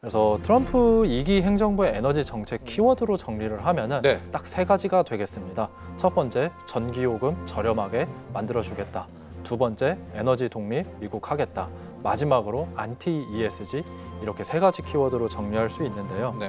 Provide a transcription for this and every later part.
그래서 트럼프 2기 행정부의 에너지 정책 키워드로 정리를 하면은 네. 딱 세 가지가 되겠습니다. 첫 번째, 전기요금 저렴하게 만들어주겠다. 두 번째, 에너지 독립 미국 하겠다. 마지막으로 안티 ESG 이렇게 세 가지 키워드로 정리할 수 있는데요. 네.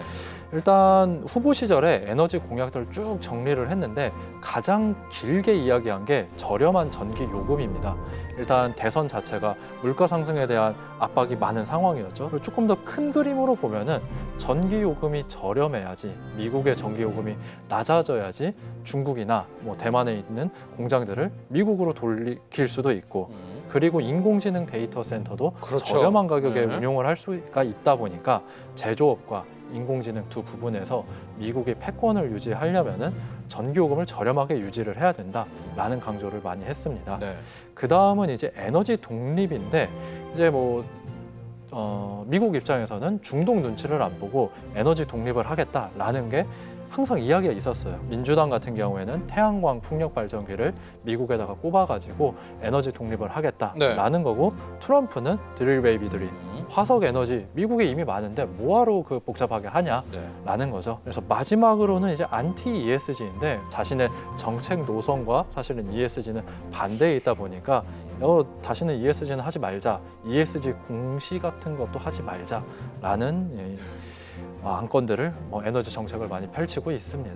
일단 후보 시절에 에너지 공약들을 쭉 정리를 했는데 가장 길게 이야기한 게 저렴한 전기 요금입니다. 일단 대선 자체가 물가 상승에 대한 압박이 많은 상황이었죠. 그리고 조금 더 큰 그림으로 보면은 전기 요금이 저렴해야지 미국의 전기 요금이 낮아져야지 중국이나 뭐 대만에 있는 공장들을 미국으로 돌릴 수도 있고 음. 그리고 인공지능 데이터 센터도 그렇죠. 저렴한 가격에 네. 운용을 할 수가 있다 보니까 제조업과 인공지능 두 부분에서 미국이 패권을 유지하려면은 전기요금을 저렴하게 유지를 해야 된다라는 강조를 많이 했습니다. 네. 그 다음은 이제 에너지 독립인데 이제 뭐 어, 미국 입장에서는 중동 눈치를 안 보고 에너지 독립을 하겠다라는 게 항상 이야기가 있었어요. 민주당 같은 경우에는 태양광 풍력 발전기를 미국에다가 꼽아가지고 에너지 독립을 하겠다라는 거고 트럼프는 드릴 베이비들이 음. 화석 에너지 미국에 이미 많은데 뭐하러 그 복잡하게 하냐 네. 라는 거죠. 그래서 마지막으로는 이제 안티 ESG인데 자신의 정책 노선과 사실은 ESG는 반대에 있다 보니까 어, 다시는 ESG는 하지 말자. ESG 공시 같은 것도 하지 말자라는 예, 어, 안건들을 뭐 에너지 정책을 많이 펼치고 있습니다.